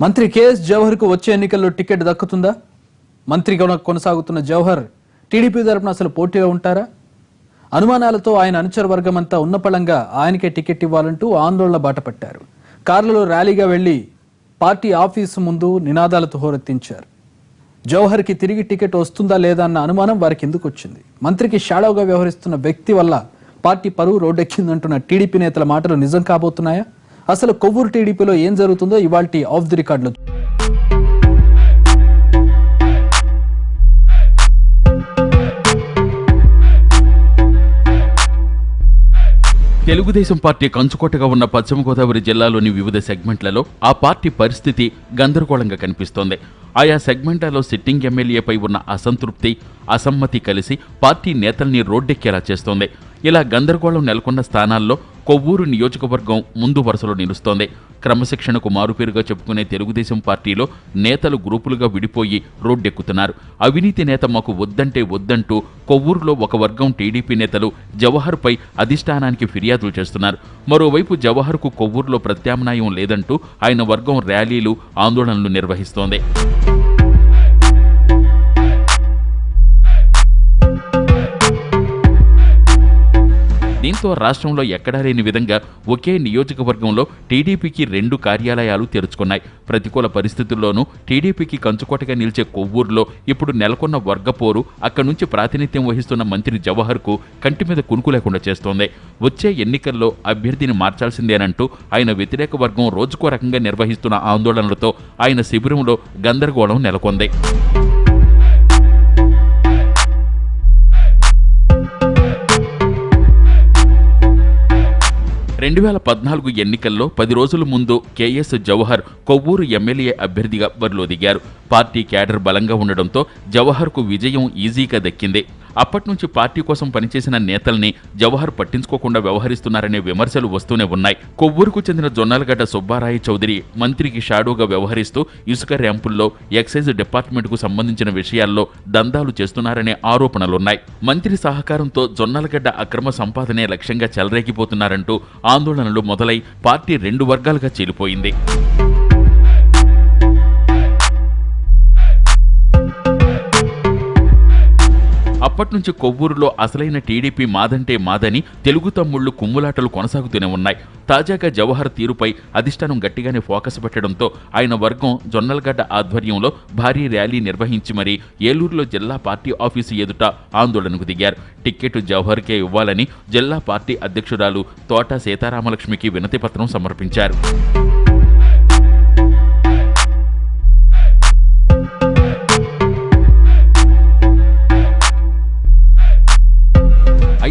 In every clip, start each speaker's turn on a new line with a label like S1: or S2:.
S1: మంత్రి కేఎస్ జవహర్కు వచ్చే ఎన్నికల్లో టికెట్ దక్కుతుందా? మంత్రిగా కొనసాగుతున్న జవహర్ టీడీపీ తరపున అసలు పోటీలో ఉంటారా? అనుమానాలతో ఆయన అనుచర వర్గం అంతా ఉన్నపళంగా ఆయనకే టికెట్ ఇవ్వాలంటూ ఆందోళన బాటపట్టారు. కార్లలో ర్యాలీగా వెళ్ళి పార్టీ ఆఫీసు ముందు నినాదాలతో హోరెత్తించారు. జవహర్కి తిరిగి టికెట్ వస్తుందా లేదా అన్న అనుమానం వారికి ఎందుకు వచ్చింది? మంత్రికి షాడోగా వ్యవహరిస్తున్న వ్యక్తి వల్ల పార్టీ పరువు రోడ్డెక్కిందంటున్న టీడీపీ నేతల మాటలు నిజం కాబోతున్నాయా? అసలు కొవ్వూరు టీడీపీలో ఏం జరుగుతుందో ఇవాళ ఆఫ్ ది రికార్డులో
S2: తెలుగుదేశం పార్టీ కంచుకోటగా ఉన్న పశ్చిమ గోదావరి జిల్లాలోని వివిధ సెగ్మెంట్లలో ఆ పార్టీ పరిస్థితి గందరగోళంగా కనిపిస్తోంది. ఆయా సెగ్మెంట్లలో సిట్టింగ్ ఎమ్మెల్యేపై ఉన్న అసంతృప్తి అసమ్మతి కలిసి పార్టీ నేతల్ని రోడ్డెక్కేలా చేస్తోంది. ఇలా గందరగోళం నెలకొన్న స్థానాల్లో కొవ్వూరు నియోజకవర్గం ముందు వరుసలో నిలుస్తోంది. క్రమశిక్షణకు మారుపేరుగా చెప్పుకునే తెలుగుదేశం పార్టీలో నేతలు గ్రూపులుగా విడిపోయి రోడ్డెక్కుతున్నారు. అవినీతి నేత మాకు వద్దంటే వద్దంటూ కొవ్వూరులో ఒక వర్గం టీడీపీ నేతలు జవహర్పై అధిష్టానానికి ఫిర్యాదులు చేస్తున్నారు. మరోవైపు జవహర్కు కొవ్వూరులో ప్రత్యామ్నాయం లేదంటూ ఆయన వర్గం ర్యాలీలు ఆందోళనలు నిర్వహిస్తోంది. దీంతో రాష్ట్రంలో ఎక్కడా లేని విధంగా ఒకే నియోజకవర్గంలో టీడీపీకి రెండు కార్యాలయాలు తెరుచుకున్నాయి. ప్రతికూల పరిస్థితుల్లోనూ టీడీపీకి కంచుకోటగా నిలిచే కొవ్వూరులో ఇప్పుడు నెలకొన్న వర్గపోరు అక్కడి నుంచి ప్రాతినిధ్యం వహిస్తున్న మంత్రి జవహర్కు కంటి మీద కునుకు లేకుండా చేస్తోంది. వచ్చే ఎన్నికల్లో అభ్యర్థిని మార్చాల్సిందేనంటూ ఆయన వ్యతిరేక వర్గం రోజుకో రకంగా నిర్వహిస్తున్న ఆందోళనలతో ఆయన శిబిరంలో గందరగోళం నెలకొంది. రెండు వేల పద్నాలుగు ఎన్నికల్లో పది రోజుల ముందు కేఎస్ జవహర్ కొవ్వూరు ఎమ్మెల్యే అభ్యర్థిగా బరిలో దిగారు పార్టీ క్యాడర్ బలంగా ఉండడంతో జవహర్కు విజయం ఈజీగా దక్కింది. అప్పటి నుంచి పార్టీ కోసం పనిచేసిన నేతల్ని జవహర్ పట్టించుకోకుండా వ్యవహరిస్తున్నారనే విమర్శలు వస్తూనే ఉన్నాయి. కొవ్వూరుకు చెందిన జొన్నలగడ్డ సుబ్బారాయ చౌదరి మంత్రికి షాడోగా వ్యవహరిస్తూ ఇసుక ర్యాంపుల్లో ఎక్సైజ్ డిపార్ట్మెంట్కు సంబంధించిన విషయాల్లో దందాలు చేస్తున్నారనే ఆరోపణలున్నాయి. మంత్రి సహకారంతో జొన్నలగడ్డ అక్రమ సంపాదనే లక్ష్యంగా చెలరేగిపోతున్నారంటూ ఆందోళనలు మొదలై పార్టీ రెండు వర్గాలుగా చీలిపోయింది. అప్పటి నుంచి కొవ్వూరులో అసలైన టీడీపీ మాదంటే మాదని తెలుగు తమ్ముళ్ళు కుమ్ములాటలు కొనసాగుతూనే ఉన్నాయి. తాజాగా జవహర్ తీరుపై అధిష్టానం గట్టిగానే ఫోకస్ పెట్టడంతో ఆయన వర్గం జొన్నలగడ్డ ఆధ్వర్యంలో భారీ ర్యాలీ నిర్వహించి మరీ ఏలూరులో జిల్లా పార్టీ ఆఫీసు ఎదుట ఆందోళనకు దిగారు. టిక్కెట్ జవహర్కే ఇవ్వాలని జిల్లా పార్టీ అధ్యక్షురాలు తోట సీతారామలక్ష్మికి వినతిపత్రం సమర్పించారు.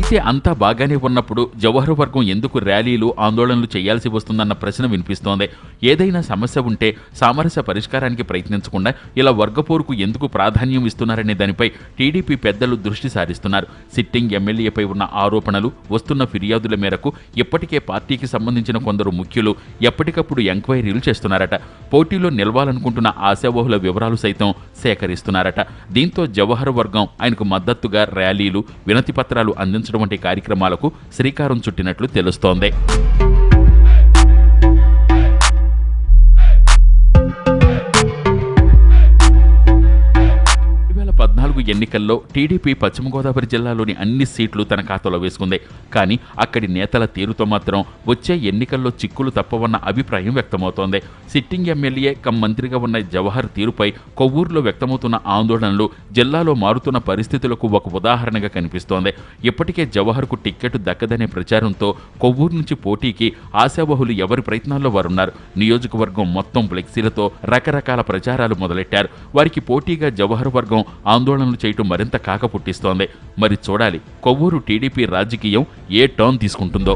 S2: అయితే అంతా బాగానే ఉన్నప్పుడు జవహర్ వర్గం ఎందుకు ర్యాలీలు ఆందోళనలు చేయాల్సి వస్తుందన్న ప్రశ్న వినిపిస్తోంది. ఏదైనా సమస్య ఉంటే సామరస్య పరిష్కారానికి ప్రయత్నించకుండా ఇలా వర్గపోరుకు ఎందుకు ప్రాధాన్యం ఇస్తున్నారనే దానిపై టీడీపీ పెద్దలు దృష్టి సారిస్తున్నారు. సిట్టింగ్ ఎమ్మెల్యేపై ఉన్న ఆరోపణలు వస్తున్న ఫిర్యాదుల మేరకు ఇప్పటికే పార్టీకి సంబంధించిన కొందరు ముఖ్యులు ఎప్పటికప్పుడు ఎంక్వైరీలు చేస్తున్నారట. పోటీలో నిలవాలనుకుంటున్న ఆశావహుల వివరాలు సైతం సేకరిస్తున్నారట. దీంతో జవహర్ వర్గం ఆయనకు మద్దతుగా ర్యాలీలు వినతి పత్రాలు అందించడం వంటి కార్యక్రమాలకు శ్రీకారం చుట్టినట్లు తెలుస్తోంది. ఎన్నికల్లో టీడీపీ పశ్చిమ గోదావరి జిల్లాలోని అన్ని సీట్లు తన ఖాతాలో వేసుకుంది. కానీ అక్కడి నేతల తీరుతో మాత్రం వచ్చే ఎన్నికల్లో చిక్కులు తప్పవన్న అభిప్రాయం వ్యక్తమవుతోంది. సిట్టింగ్ ఎమ్మెల్యే కమ్ మంత్రిగా ఉన్న జవహర్ తీరుపై కొవ్వూరులో వ్యక్తమవుతున్న ఆందోళనలు జిల్లాలో మారుతున్న పరిస్థితులకు ఒక ఉదాహరణగా కనిపిస్తోంది. ఇప్పటికే జవహర్కు టిక్కెట్ దక్కదనే ప్రచారంతో కొవ్వూరు నుంచి పోటీకి ఆశావహులు ఎవరి ప్రయత్నాల్లో వారున్నారు. నియోజకవర్గం మొత్తం ఫ్లెక్సీలతో రకరకాల ప్రచారాలు మొదలెట్టారు. వారికి పోటీగా జవహర్ వర్గం ఆందోళనలు చేయటం మరింత కాక పుట్టిస్తోంది. మరి చూడాలి కొవ్వూరు టీడీపీ రాజకీయం ఏ టర్న్ తీసుకుంటుందో.